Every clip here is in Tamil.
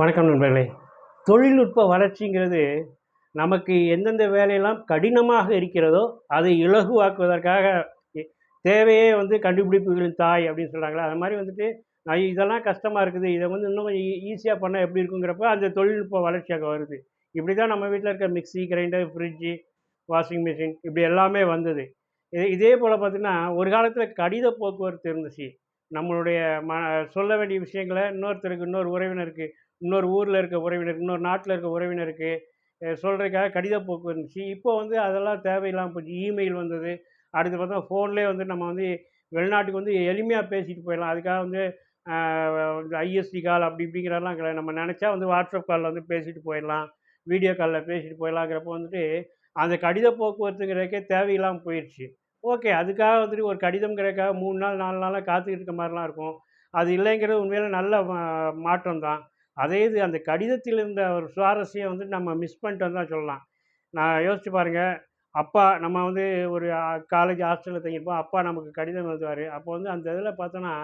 வணக்கம் நண்பர்களே. தொழில்நுட்ப வளர்ச்சிங்கிறது நமக்கு எந்தெந்த வேலையெல்லாம் கடினமாக இருக்கிறதோ அதை இலகுவாக்குவதற்காக தேவையே வந்து கண்டுபிடிப்புகளின் தாய் அப்படின்னு சொல்கிறாங்களா அது மாதிரி வந்துட்டு நான் இதெல்லாம் கஷ்டமாக இருக்குது. இதை வந்து இன்னும் கொஞ்சம் ஈஸியாக பண்ணால் எப்படி இருக்குங்கிறப்ப அந்த தொழில்நுட்ப வளர்ச்சியாக வருது. இப்படி தான் நம்ம வீட்டில் இருக்க mixie grinder fridge washing machine இப்படி எல்லாமே வந்தது. இது இதே போல் பார்த்திங்கன்னா ஒரு காலத்தில் கடித போக்குவரத்து இருந்துச்சு. நம்மளுடைய ம சொல்ல வேண்டிய விஷயங்களை இன்னொருத்தருக்கு இன்னொரு உறவினருக்கு இன்னொரு ஊரில் இருக்க உறவினர் இன்னொரு நாட்டில் இருக்க உறவினருக்கு சொல்கிறதுக்காக கடித போக்கு இருந்துச்சு இப்போ வந்து அதெல்லாம் தேவையில்லாமல் போச்சு. இமெயில் வந்தது. அடுத்து பார்த்தா ஃபோன்லேயே வந்து நம்ம வந்து வெளிநாட்டுக்கு வந்து எளிமையாக பேசிட்டு போயிடலாம். அதுக்காக வந்து ஐஎஸ்டி கால் அப்படி இப்படிங்கிறதெல்லாம் கிடையாது. நம்ம நினச்சா வந்து வாட்ஸ்அப் காலில் வந்து பேசிட்டு போயிடலாம். வீடியோ காலில் பேசிட்டு போயிடலாங்கிறப்போ வந்துட்டு அந்த கடித போக்குவரத்துங்கிறதுக்கே தேவையில்லாமல் போயிடுச்சு ஓகே அதுக்காக வந்துட்டு ஒரு கடிதம்ங்கிறதுக்காக மூணு நாள் நாலு நாளாக காத்துக்கிட்டு இருக்க மாதிரிலாம் இருக்கும். அது இல்லைங்கிறது உண்மையில நல்ல மா- மாற்றம் தான் அதே இது அந்த கடிதத்தில் இருந்த ஒரு சுவாரஸ்யம் வந்து நம்ம மிஸ் பண்ணிட்டோம் தான் சொல்லலாம். நான் யோசிச்சு பாருங்கள் அப்பா நம்ம வந்து ஒரு காலேஜ் ஹாஸ்டலில் தங்கியிருப்போம். அப்பா நமக்கு கடிதம் எழுதுவார். அப்போ வந்து அந்த இதில் பார்த்தோன்னா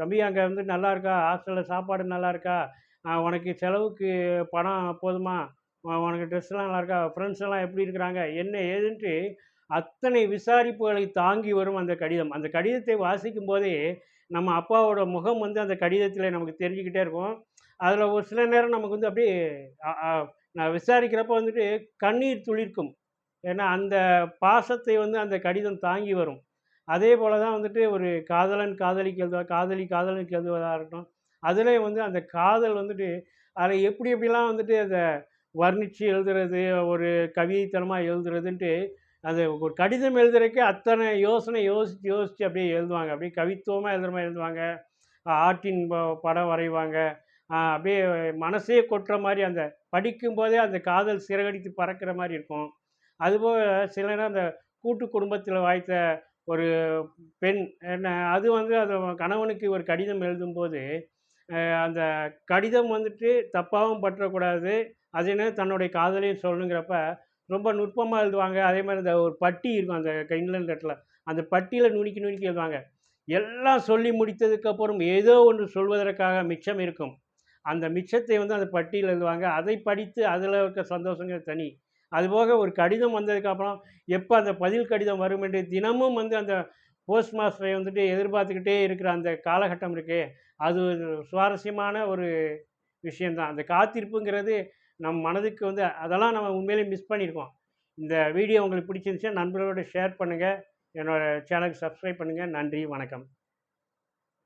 தம்பி அங்கே வந்து நல்லா இருக்கா? ஹாஸ்டலில் சாப்பாடு நல்லா இருக்கா? உனக்கு செலவுக்கு பணம் போதுமா? உனக்கு ட்ரெஸ்லாம் நல்லா இருக்கா? ஃப்ரெண்ட்ஸ் எல்லாம் எப்படி இருக்கிறாங்க? என்ன ஏதுன்ட்டு அத்தனை விசாரிப்புகளை தாங்கி வரும் அந்த கடிதம். அந்த கடிதத்தை வாசிக்கும் போதே நம்ம அப்பாவோட முகம் வந்து அந்த கடிதத்தில் நமக்கு தெரிஞ்சுக்கிட்டே இருக்கும். அதில் ஒரு சில நேரம் நமக்கு வந்து அப்படியே நான் விசாரிக்கிறப்ப வந்துட்டு கண்ணீர் துளிர்க்கும். ஏன்னா அந்த பாசத்தை வந்து அந்த கடிதம் தாங்கி வரும். அதே போல தான் வந்துட்டு ஒரு காதலன் காதலிக்கு எழுதுவா காதலி காதலனுக்கு எழுதுவதாக இருக்கட்டும். அதிலே வந்து அந்த காதல் வந்துட்டு அதில் எப்படி எப்படிலாம் வந்துட்டு அதை வர்ணித்து எழுதுறது ஒரு கவிதைத்தனமாக எழுதுறதுன்ட்டு அது ஒரு கடிதம் எழுதுறதுக்கே அத்தனை யோசனை யோசித்து யோசித்து அப்படியே எழுதுவாங்க. அப்படியே கவித்துவமாக எழுதுற மாதிரி எழுதுவாங்க. ஆட்டின் ப- படம் வரைவாங்க. அப்படியே மனசே கொட்டுற மாதிரி அந்த படிக்கும்போதே அந்த காதல் சிறகடித்து பறக்கிற மாதிரி இருக்கும். அதுபோல் சில நேரம் அந்த கூட்டு குடும்பத்தில் வாய்த்த ஒரு பெண் என்ன அது வந்து அது கணவனுக்கு ஒரு கடிதம் எழுதும்போது அந்த கடிதம் வந்துட்டு தப்பாகவும் பற்றக்கூடாது. அதே நேரம் தன்னுடைய காதலையும் சொல்லணுங்கிறப்ப ரொம்ப நுட்பமாக எழுதுவாங்க. அதே மாதிரி இந்த ஒரு பட்டி இருக்கும் அந்த இங்கிலாந்து லெட்டரில் அந்த பட்டியில் நுணுக்கி நுணுக்கி எழுதுவாங்க. எல்லாம் சொல்லி முடித்ததுக்கப்புறம் ஏதோ ஒன்று சொல்வதற்காக மிச்சம் இருக்கும். அந்த மிச்சத்தை வந்து அந்த பட்டியில் எழுதுவாங்க. அதை படித்து அதில் இருக்க சந்தோஷங்கள் தனி. அதுபோக ஒரு கடிதம் வந்ததுக்கப்புறம் எப்போ அந்த பதில் கடிதம் வரும் என்று தினமும் வந்து அந்த போஸ்ட் மாஸ்டரை வந்துட்டு எதிர்பார்த்துக்கிட்டே இருக்கிற அந்த காலகட்டம் இருக்கே அது சுவாரஸ்யமான ஒரு விஷயந்தான் அந்த காத்திருப்புங்கிறது நம் மனதுக்கு வந்து அதெல்லாம் நம்ம உண்மையிலேயே மிஸ் பண்ணியிருக்கோம் இந்த வீடியோ உங்களுக்கு பிடிச்சிருந்துச்சுன்னா நண்பர்களோட ஷேர் பண்ணுங்கள் என்னோடய சேனலுக்கு சப்ஸ்கிரைப் பண்ணுங்கள் நன்றி வணக்கம்.